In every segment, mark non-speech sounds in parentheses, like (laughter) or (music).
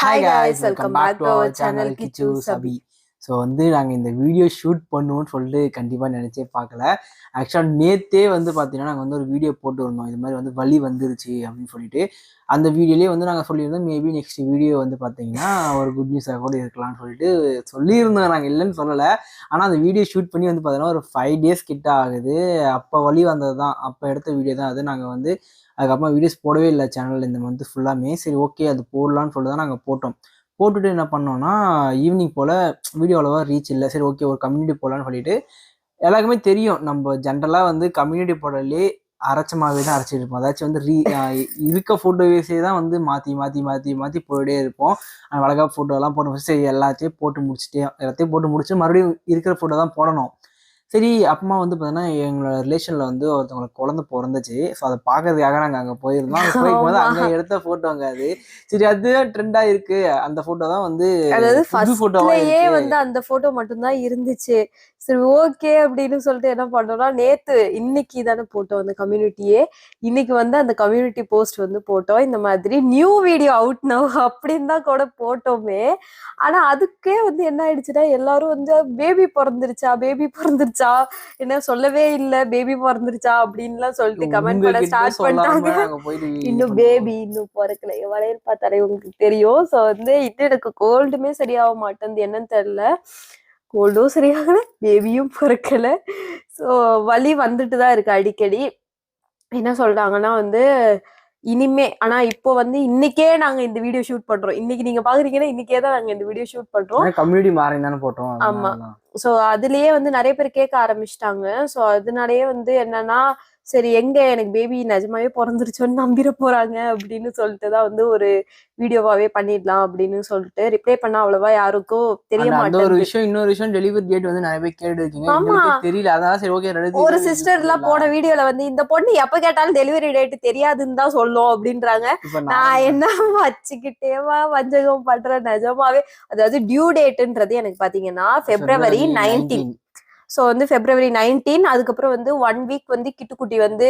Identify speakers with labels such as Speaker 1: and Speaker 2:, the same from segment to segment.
Speaker 1: Hi guys, welcome back to our channel Kichu Sabi.
Speaker 2: So வந்து நாங்கள் இந்த video shoot பண்ணுவோம்னு சொல்லிட்டு கண்டிப்பாக நினச்சே பார்க்கல. ஆக்சுவலாக நேற்றே வந்து பார்த்தீங்கன்னா நாங்கள் வந்து ஒரு வீடியோ போட்டு இருந்தோம். இது மாதிரி வந்து வலி வந்துருச்சு அப்படின்னு சொல்லிட்டு. அந்த வீடியோலேயே வந்து நாங்கள் சொல்லியிருந்தோம் மேபி நெக்ஸ்ட் வீடியோ வந்து பார்த்தீங்கன்னா ஒரு குட் நியூஸாக கூட இருக்கலாம்னு சொல்லிட்டு சொல்லியிருந்தோம். நாங்கள் இல்லைன்னு சொல்லலை. ஆனால் அந்த வீடியோ ஷூட் பண்ணி வந்து பார்த்தீங்கன்னா ஒரு ஃபைவ் டேஸ் கிட்ட ஆகுது. அப்போ வழி வந்தது தான். அப்போ எடுத்த வீடியோ தான் அது. நாங்கள் வந்து அதுக்கப்புறமா வீடியோஸ் போடவே இல்லை சேனலில் இந்த மந்த் ஃபுல்லாமே சரி ஓகே அது போடலான்னு சொல்லி தான் நாங்கள் போட்டோம். போட்டுட்டு என்ன பண்ணோன்னா ஈவினிங் போல் வீடியோ அவ்வளோவா ரீச் இல்லை. சரி ஓகே ஒரு கம்யூனிட்டி போடலான்னு சொல்லிட்டு எல்லாருக்குமே தெரியும். நம்ம ஜென்ரலாக வந்து கம்யூனிட்டி போடலே அரைச்சமாகவே தான் அரைச்சிட்டு இருப்போம். அதாச்சும் வந்து ரீ இருக்க ஃபோட்டோவேஸே தான் வந்து மாற்றி மாற்றி மாற்றி மாற்றி போயிட்டே இருப்போம். அழகாக வழக்கா ஃபோட்டோலாம் போட்டு சரி எல்லாத்தையும் போட்டு முடிச்சுட்டு எல்லாத்தையும் போட்டு முடிச்சுட்டு மறுபடியும் இருக்கிற ஃபோட்டோ தான் போடணும். சரி அப்புறமா வந்து பார்த்தீங்கன்னா எங்களோட ரிலேஷனில் வந்து ஒருத்தவங்களுக்கு குழந்தை பிறந்துச்சு. ஸோ அதை பார்க்கறதுக்காக நாங்கள் அங்கே போயிருந்தோம். அங்கே போயிருக்கும்போது அங்கே எடுத்த ஃபோட்டோங்க அது. சரி அதுதான் ட்ரெண்டாக இருக்கு. அந்த ஃபோட்டோ தான் வந்து
Speaker 1: அதாவது
Speaker 2: இருக்கு.
Speaker 1: வந்து அந்த போட்டோ மட்டும்தான் இருந்துச்சு. சரி ஓகே அப்படின்னு சொல்லிட்டு என்ன பண்ணோம்னா நேத்து இன்னைக்கு தானே போட்டோம் அந்த கம்யூனிட்டியே இன்னைக்கு வந்து அந்த கம்யூனிட்டி போஸ்ட் வந்து போட்டோம். இந்த மாதிரி நியூ வீடியோ அவுட் நவ் அப்படின்னு தான் கூட போட்டோமே. ஆனா அதுக்கே வந்து என்ன ஆயிடுச்சுன்னா எல்லாரும் வந்து பேபி பிறந்துருச்சா பேபி பிறந்துருச்சா என்ன சொல்லவே இல்ல. பேபி பிறந்துருச்சா? அப்படின்லாம் சொல்லிட்டு கமெண்ட் பண்ண ஸ்டார்ட் பண்ணிட்டாங்க. இன்னும்
Speaker 2: இது
Speaker 1: பேபி இன்னும் பிறக்கல. வளையல் பார்த்தாலே உங்களுக்கு தெரியும். ஸோ வந்து இன்னும் எனக்கு கோல்டுமே சரியாக மாட்டேங்குது என்னன்னு தெரியல. கோல்டும் சரியாகல. பேபியும் பிறக்கல. ஸோ வலி வந்துட்டு தான் இருக்கு அடிக்கடி. என்ன சொல்றாங்கன்னா வந்து இனிமே ஆனா இப்போ வந்து இன்னைக்கே நாங்க இந்த வீடியோ ஷூட் பண்றோம். இன்னைக்கு நீங்க பாக்குறீங்கன்னா இன்னைக்கே தான் நாங்க இந்த வீடியோ ஷூட் பண்றோம்.
Speaker 2: கம்யூனிட்டி மாறி தானே போட்டோம்.
Speaker 1: ஆமா. ஸோ அதுலயே வந்து நிறைய பேர் கேட்க ஆரம்பிச்சிட்டாங்க. ஸோ அதனாலயே வந்து என்னன்னா சரி எங்க எனக்கு பேபி நிஜமாவே பிறந்துருச்சோன்னு நம்பிட போறாங்க அப்படின்னு சொல்லிட்டு தான் வந்து ஒரு வீடியோவாவே பண்ணிடலாம் அப்படின்னு சொல்லிட்டு ரிப்ளை பண்ணா அவ்வளவா யாருக்கும் தெரிய
Speaker 2: அந்த ஒரு விஷயம் இன்னொரு விஷயம் டெலிவரி டேட் வந்து நிறைய பேர் கேட்டு இருக்கீங்க தெரியல. அதான் சரி ஓகே
Speaker 1: ஒரு சிஸ்டர் எல்லாம் போன வீடியோல வந்து இந்த பொண்ணு எப்ப கேட்டாலும் டெலிவரி டேட் தெரியாதுன்னு தான் சொல்லும் அப்படின்றாங்க. நான் என்ன? வச்சுக்கிட்டேவா வஞ்சகம் பண்றேன் நிஜமாவே. அதாவது டியூ டேட்ன்றது எனக்கு பாத்தீங்கன்னா பிப்ரவரி நைன்டீன் ஸோ வந்து பிப்ரவரி நைன்டீன் அதுக்கப்புறம் வந்து ஒன் வீக் வந்து கிட்டுக்குட்டி வந்து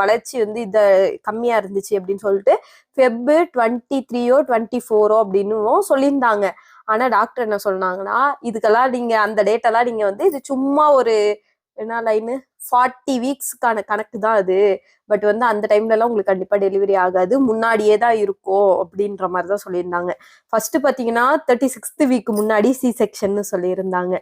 Speaker 1: வளர்ச்சி வந்து இந்த கம்மியா இருந்துச்சு அப்படின்னு சொல்லிட்டு ஃபெப் டுவெண்ட்டி த்ரீயோ டுவெண்ட்டி ஃபோரோ அப்படின்னும் சொல்லியிருந்தாங்க. ஆனா டாக்டர் என்ன சொன்னாங்கன்னா இதுக்கெல்லாம் நீங்க அந்த டேட்டெல்லாம் நீங்க வந்து இது சும்மா ஒரு என்ன லைனு ஃபார்ட்டி வீக்ஸ்க்கான கணக்கு தான் அது. பட் வந்து அந்த டைம்லலாம் உங்களுக்கு கண்டிப்பாக டெலிவரி ஆகாது. முன்னாடியே தான் இருக்கும் அப்படின்ற மாதிரி தான் சொல்லியிருந்தாங்க. ஃபர்ஸ்ட் பார்த்தீங்கன்னா தேர்ட்டி சிக்ஸ்த் வீக் முன்னாடி சி செக்ஷன்னு சொல்லியிருந்தாங்க.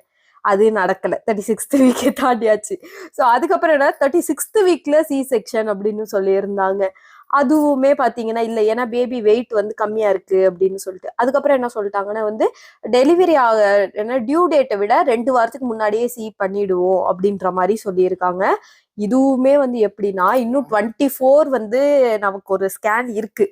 Speaker 1: அது நடக்கல. தேர்ட்டி சிக்ஸ்த் வீக்கே தாண்டியாச்சு. ஸோ அதுக்கப்புறம் என்ன? தேர்ட்டி சிக்ஸ்த் வீக்ல சி செக்ஷன் அப்படின்னு சொல்லியிருந்தாங்க. அதுவுமே பார்த்தீங்கன்னா இல்லை ஏன்னா பேபி வெயிட் வந்து கம்மியா இருக்கு அப்படின்னு சொல்லிட்டு. அதுக்கப்புறம் என்ன சொல்லிட்டாங்கன்னா வந்து டெலிவரி ஆக ஏன்னா டியூ டேட்டை விட ரெண்டு வாரத்துக்கு முன்னாடியே சி பண்ணிடுவோம் அப்படின்ற மாதிரி சொல்லியிருக்காங்க. இதுவுமே வந்து எப்படின்னா இன்னும் டுவெண்ட்டி ஃபோர் வந்து நமக்கு ஒரு ஸ்கேன் இருக்கு.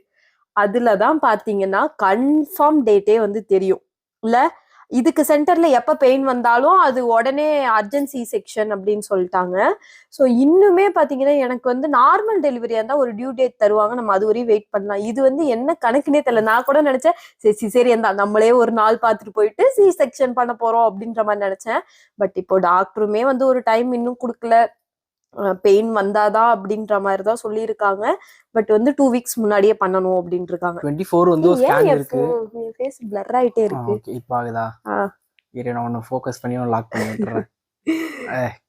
Speaker 1: அதுல தான் பார்த்தீங்கன்னா கன்ஃபார்ம் டேட்டே வந்து தெரியும். இல்லை இதுக்கு சென்டர்ல எப்ப பெயின் வந்தாலும் அது உடனே அர்ஜென்சி செக்ஷன் அப்படின்னு சொல்லிட்டாங்க. ஸோ இன்னுமே பாத்தீங்கன்னா எனக்கு வந்து நார்மல் டெலிவரியா இருந்தா ஒரு டியூ டேட் தருவாங்க. நம்ம அது வரையும் வெயிட் பண்ணலாம். இது வந்து என்ன கணக்குனே தெரியல. நான் கூட நினைச்சேன் சரி சரி இருந்தா நம்மளே ஒரு நாள் பார்த்துட்டு போயிட்டு சி செக்ஷன் பண்ண போறோம் அப்படின்ற மாதிரி நினைச்சேன். பட் இப்போ டாக்டருமே வந்து ஒரு டைம் இன்னும் கொடுக்கல. பெயின் வந்தாதான் அப்படின்ற மாதிரி தான் சொல்லியிருக்காங்க. பட் வந்து டூ வீக்ஸ் முன்னாடியே பண்ணணும் அப்படின்ட்டு இருக்காங்க
Speaker 2: டுவெண்ட்டி ஃபோர் வந்து ஒரு ஸ்கேன் இருக்கு.
Speaker 1: ஃபேஸ் பிளர் ஆயிட்டே இருக்கு?
Speaker 2: ஓகே இப்போ ஆகுதா. இரு நான் ஒன்று ஃபோக்கஸ் பண்ணி லாக் பண்ணி விட்டுறேன். (laughs)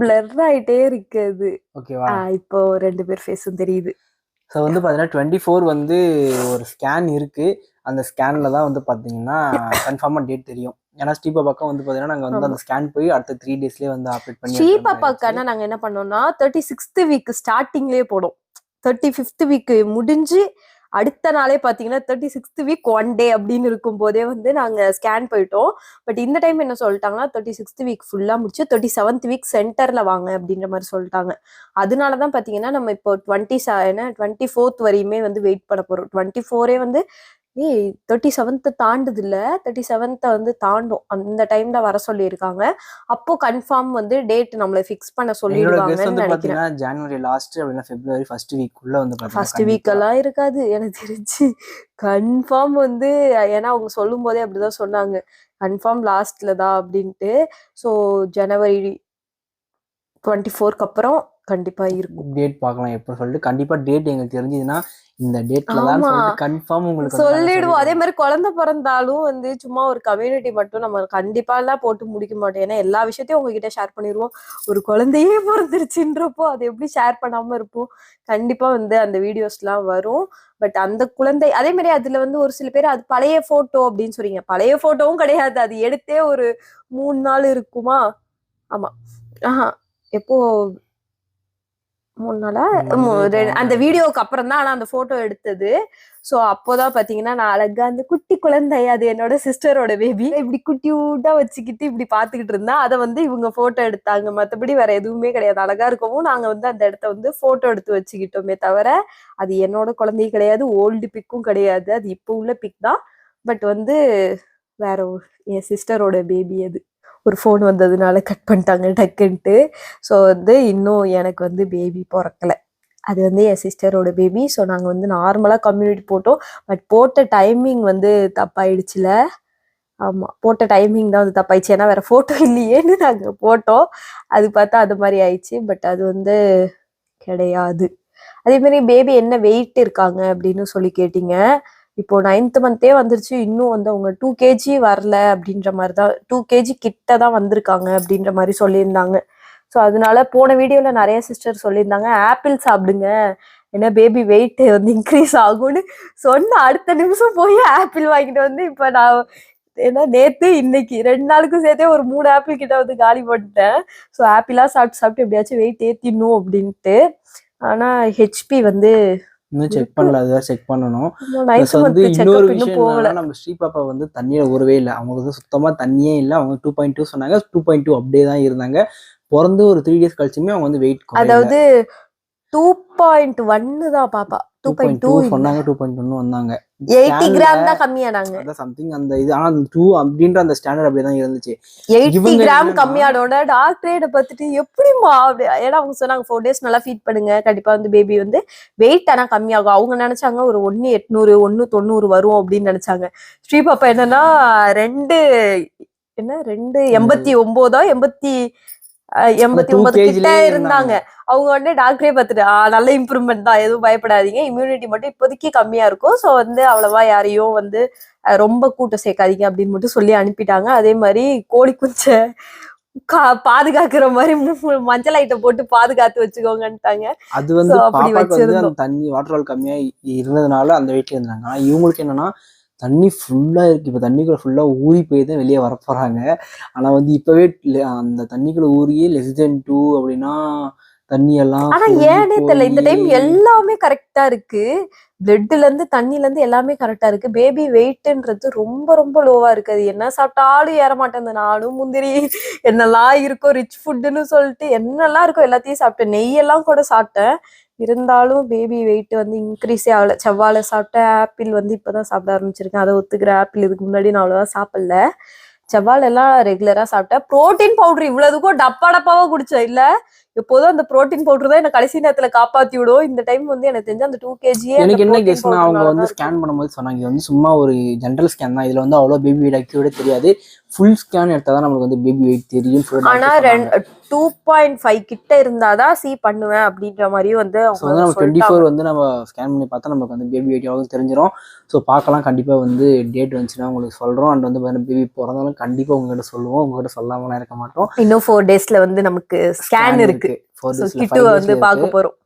Speaker 1: பிளர் ஆயிட்டே இருக்கு அது.
Speaker 2: ஓகேவா
Speaker 1: இப்போ ரெண்டு பேர் ஃபேஸும் தெரியுது.
Speaker 2: ஸோ வந்து பார்த்தீங்கன்னா டுவெண்ட்டி ஃபோர் வந்து ஒரு ஸ்கேன் இருக்கு. அந்த ஸ்கேன்ல தான் வந்து பார்த்தீங்கன்னா கன்ஃபார்மாக டேட் தெரியும். ஏன்னா ஸ்டீபா பக்கம் வந்து பார்த்தீங்கன்னா நாங்கள் வந்து அந்த ஸ்கேன் போய் அடுத்த த்ரீ டேஸ்லேயே வந்து அப்டேட் பண்ணி
Speaker 1: ஸ்ரீ
Speaker 2: வைக்கிற மாதிரி
Speaker 1: பாப்பாக்கான நாங்க என்ன பண்ணோம்னா தேர்ட்டி சிக்ஸ்த் வீக் ஸ்டார்டிங்லயே போடும். தேர்ட்டி ஃபிஃப்த் வீக் முடிஞ்சு அடுத்த நாளே பாத்தீங்கன்னா thirty sixth week one day அப்படின்னு இருக்கும் போதே வந்து நாங்க ஸ்கேன் போயிட்டோம். பட் இந்த டைம் என்ன சொல்லிட்டாங்கன்னா தேர்ட்டி சிக்ஸ்த் வீக் ஃபுல்லா முடிச்சு தேர்ட்டி செவன்த் வீக் சென்டர்ல வாங்க அப்படின்ற மாதிரி சொல்லிட்டாங்க. அதனால தான் பாத்தீங்கன்னா நம்ம இப்போ டுவெண்ட்டி என்ன டுவெண்ட்டி ஃபோர்த் வரையுமே வந்து வெயிட் பண்ண போறோம். டுவெண்ட்டி ஃபோரே வந்து ஏய் தேர்ட்டி செவன்த் தாண்டுது இல்ல தேர்ட்டி செவன்த்தை வந்து தாண்டும். அந்த டைம்ல வர சொல்லியிருக்காங்க. அப்போ கன்ஃபார்ம் வந்து டேட் நம்மள ஃபிக்ஸ் பண்ண சொல்லிடுவாங்கன்னு நினைக்கிறேன்.
Speaker 2: ஜனவரி லாஸ்ட் அப்படின்னா பிப்ரவரி ஃபர்ஸ்ட் வீக்குள்ள வந்து
Speaker 1: ஃபர்ஸ்ட் வீக் எல்லாம் இருக்காது எனக்கு தெரிஞ்சு. கன்ஃபார்ம் வந்து ஏன்னா அவங்க சொல்லும் போதே அப்படிதான் சொன்னாங்க. கன்ஃபார்ம் லாஸ்ட்ல தான் அப்படின்ட்டு. ஸோ ஜனவரி டுவெண்ட்டி ஃபோர்க்கு அப்புறம் கண்டிப்பா இருக்கும்.
Speaker 2: டேட் பார்க்கலாம் எப்போ சொல்லிட்டு கண்டிப்பாக டேட் எங்களுக்கு தெரிஞ்சதுன்னா இந்த டேட்ல தான் கன்ஃபார்ம் உங்களுக்கு
Speaker 1: சொல்லிடுவோம். அதே. மாதிரி குழந்தை பிறந்தாலும் வந்து சும்மா ஒரு கம்யூனிட்டி மட்டும் நம்ம கண்டிப்பா எல்லாம் போட்டு முடிக்க மாட்டோம். ஏன்னா எல்லா விஷயத்தையும் உங்ககிட்ட ஷேர் பண்ணிடுவோம் ஒரு குழந்தையே பிறந்துருச்சுன்றப்போ அதை எப்படி ஷேர் பண்ணாம இருப்போம்? கண்டிப்பா வந்து அந்த வீடியோஸ் எல்லாம் வரும். பட் அந்த குழந்தை அதே மாதிரி அதுல வந்து ஒரு சில பேர் அது பழைய போட்டோ அப்படின்னு சொல்றீங்க. பழைய போட்டோவும் கிடையாது. அது எடுத்தே ஒரு மூணு நாள் இருக்குமா? ஆமா. ஆஹா. எப்போ மூணு நாளா அந்த வீடியோக்கு அப்புறம் தான் ஆனா அந்த போட்டோ எடுத்தது. சோ அப்போதான் பாத்தீங்கன்னா நான் அழகா அந்த குட்டி குழந்தை அது என்னோட சிஸ்டரோட பேபி இப்படி குட்டியூட்டா வச்சுக்கிட்டு இப்படி பாத்துக்கிட்டு இருந்தா அதை வந்து இவங்க போட்டோ எடுத்தாங்க. மத்தபடி வேற எதுவுமே கிடையாது. அழகா இருக்கவும் நாங்க வந்து அந்த இடத்த வந்து போட்டோ எடுத்து வச்சுக்கிட்டோமே தவிர அது என்னோட குழந்தையும் கிடையாது. ஓல்டு பிக்கும் கிடையாது. அது இப்போ உள்ள பிக் தான். பட் வந்து வேற என் சிஸ்டரோட பேபி அது. ஒரு ஃபோன் வந்ததுனால கட் பண்ணிட்டாங்க டக்குன்ட்டு. ஸோ வந்து இன்னும் எனக்கு வந்து பேபி பிறக்கல. அது வந்து என் சிஸ்டரோட பேபி ஸோ நாங்கள் வந்து நார்மலாக கம்யூனிட்டி போட்டோம். பட் போட்ட டைமிங் வந்து தப்பாயிடுச்சுல. ஆமாம் போட்ட டைமிங் தான் வந்து தப்பாயிடுச்சு. ஏன்னா வேறு ஃபோட்டோ இல்லையேன்னு நாங்கள் போட்டோம். அது பார்த்தா அது மாதிரி ஆயிடுச்சு. பட் அது வந்து கிடையாது. அதே மாதிரி பேபி என்ன வெயிட் இருக்காங்க அப்படின்னு சொல்லி கேட்டீங்க. இப்போ நைன்த் மந்தே வந்துருச்சு. இன்னும் வந்து அவங்க டூ கேஜி வரல அப்படின்ற மாதிரி தான் டூ கேஜி கிட்ட தான் வந்திருக்காங்க அப்படின்ற மாதிரி சொல்லியிருந்தாங்க. ஸோ அதனால போன வீடியோவில் நிறைய சிஸ்டர் சொல்லியிருந்தாங்க ஆப்பிள் சாப்பிடுங்க. ஏன்னா பேபி வெயிட் வந்து இன்க்ரீஸ் ஆகும்னு சொன்ன அடுத்த நிமிஷம் போய் ஆப்பிள் வாங்கிட்டு வந்து இப்போ நான் ஏன்னா நேற்று இன்னைக்கு ரெண்டு நாளுக்கும் சேர்த்தே ஒரு மூணு ஆப்பிள் கிட்ட வந்து காலி பண்ணிட்டேன் ஸோ ஆப்பிளாக சாப்பிட்டு சாப்பிட்டு எப்படியாச்சும் வெயிட் ஏற்றிடணும் அப்படின்ட்டு. ஆனால் ஹெச்பி வந்து
Speaker 2: இன்னும் செக் பண்ணல அது வேற செக் பண்ணணும் Plus வந்து இன்னொரு விஷயம் என்னன்னா நம்ம ஸ்ரீபாப்பா வந்து தண்ணியில ஊறவே இல்லை. அவங்க வந்து சுத்தமா தண்ணியே இல்லை. அவங்க டூ பாயிண்ட் டூ சொன்னாங்க. டூ பாயிண்ட் டூ அப்படியே தான் இருந்தாங்க. பிறந்து ஒரு த்ரீ டேஸ் கழிச்சுமே அவங்க வந்து வெயிட்
Speaker 1: அதாவது டூ பாயிண்ட் ஒன்னு தான் பாப்பா. டூ பாயிண்ட்
Speaker 2: டூ சொன்னாங்க டூ பாயிண்ட் ஒன்னு வந்தாங்க.
Speaker 1: எயிட்டி கிராம் தான் கம்மியானாங்க
Speaker 2: அதான் சம்திங் அந்த இது ஆனா அந்த டூ அப்படின்ற அந்த ஸ்டாண்டர்ட் அப்படியே தான் இருந்துச்சு.
Speaker 1: எயிட்டி கிராம் கம்மியானோட டாக்டரே பார்த்துட்டு எப்படிமா அப்படி? ஏன்னா அவங்க சொன்னாங்க ஃபோர் டேஸ் நல்லா ஃபீட் பண்ணுங்க. கண்டிப்பா வந்து பேபி வந்து வெயிட் ஆனா கம்மியாகும். அவங்க நினைச்சாங்க ஒரு ஒன்னு எட்நூறு ஒன்னு தொண்ணூறு வரும் அப்படின்னு நினைச்சாங்க. ஸ்ரீ பாப்பா என்னன்னா ரெண்டு என்ன ரெண்டு எண்பத்தி ஒன்பதோ எண்பத்தி எண்பத்தி ஒன்பது கிட்ட இருந்தாங்க. அவங்க வந்து டாக்டரே பார்த்துட்டு "ஆ, நல்ல இம்ப்ரூவ்மெண்ட் தான். எதுவும் பயப்படாதீங்க. இம்யூனிட்டி மட்டும் இப்போதைக்கு கம்மியா இருக்கும். ஸோ வந்து அவ்வளவா யாரையும் வந்து ரொம்ப கூட்டம் சேர்க்காதீங்க அப்படின்னு மட்டும் சொல்லி அனுப்பிட்டாங்க. அதே மாதிரி கோழி குஞ்சை கா பாதுகாக்கிற மாதிரி மஞ்சள் ஐட்டம் போட்டு பாதுகாத்து வச்சுக்கோங்கன்ட்டாங்க.
Speaker 2: அது வந்து
Speaker 1: அப்படி வச்சிருந்தோம்.
Speaker 2: தண்ணி வாட்டர் கம்மியா இருந்ததுனால அந்த வெயிட்ல இருந்தாங்க. இவங்களுக்கு என்னன்னா தண்ணி ஃபுல்லாக இருக்குது இப்போ தண்ணிக்குள்ளே ஃபுல்லாக ஊறி போய் தான் வெளியே வரப்போகிறாங்க ஆனால் வந்து இப்போவே அந்த தண்ணிக்குள்ளே ஊறியே லெஸ் தென் டூ அப்படின்னா தண்ணி எல்லாம்
Speaker 1: ஆனா ஏனே தெரியல. இந்த டைம் எல்லாமே கரெக்டா இருக்கு. பிளட்ல இருந்து தண்ணில இருந்து எல்லாமே கரெக்டா இருக்கு. பேபி வெயிட்ன்றது ரொம்ப ரொம்ப லோவா இருக்கு. அது என்ன சாப்பிட்டாலும் ஏற மாட்டேங்குது நானும் முந்திரி என்னெல்லாம் இருக்கோ ரிச் ஃபுட்டுன்னு சொல்லிட்டு என்னெல்லாம் இருக்கோ எல்லாத்தையும் சாப்பிட்டேன். நெய்யெல்லாம் கூட சாப்பிட்டேன். இருந்தாலும் பேபி வெயிட் வந்து இன்க்ரீஸே ஆகல. செவ்வாழை சாப்பிட்டேன் ஆப்பிள் வந்து இப்பதான் சாப்பிட ஆரம்பிச்சிருக்கேன். அதை ஒத்துக்கிற ஆப்பிள் இதுக்கு முன்னாடி நான் அவ்வளவா சாப்பிடல. செவ்வாழை எல்லாம் ரெகுலரா சாப்பிட்டேன். புரோட்டீன் பவுடர் இவ்வளவுக்கும் டப்பா டப்பாவா குடிச்சேன். இல்ல எப்போதும் அந்த புரோட்டீன் பவுடர் தான் என்ன கடைசி நேரத்துல காப்பாத்தி விடும். இந்த டைம் வந்து எனக்கு தெரிஞ்ச அந்த டூ கேஜி
Speaker 2: எனக்கு என்ன கெஸ்ட்னா அவங்க வந்து ஸ்கேன் பண்ணும்போது சொன்னாங்க இது வந்து சும்மா ஒரு ஜென்ரல் ஸ்கேன் தான். இதுல வந்து அவ்வளோ பேபி வெயிட் அக்யூரேட் தெரியாது. ஃபுல் ஸ்கேன் எடுத்தா தான் நம்மளுக்கு வந்து பேபி வெயிட் தெரியும்
Speaker 1: ஆனா டூ பாயிண்ட் ஃபைவ் கிட்ட இருந்தாதான் சி பண்ணுவேன் அப்படின்ற மாதிரியும் வந்து
Speaker 2: நம்ம டுவெண்ட்டி ஃபோர் வந்து நம்ம ஸ்கேன் பண்ணி பார்த்தா நமக்கு வந்து பேபி வெயிட் எவ்வளோ தெரிஞ்சிடும் ஸோ பார்க்கலாம். கண்டிப்பாக வந்து டேட் வந்துச்சுன்னா உங்களுக்கு சொல்கிறோம் அண்ட் வந்து பார்த்தீங்கன்னா பேபி பிறந்தாலும் கண்டிப்பாக உங்ககிட்ட சொல்லுவோம். உங்ககிட்ட சொல்லாமலாம் இருக்க மாட்டோம்.
Speaker 1: இன்னும் ஃபோர் டேஸ்ல வந்து நமக்கு ஸ்கேன் இருக்கு. வந்து பார்க்க போறோம்.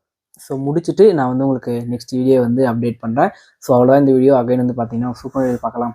Speaker 2: ஸோ முடிச்சுட்டு நான் வந்து உங்களுக்கு நெக்ஸ்ட் வீடியோ வந்து அப்டேட் பண்ணுறேன் ஸோ அவ்வளோதான் இந்த வீடியோ அகைன் வந்து பார்த்தீங்கன்னா சூப்பர் பார்க்கலாம்.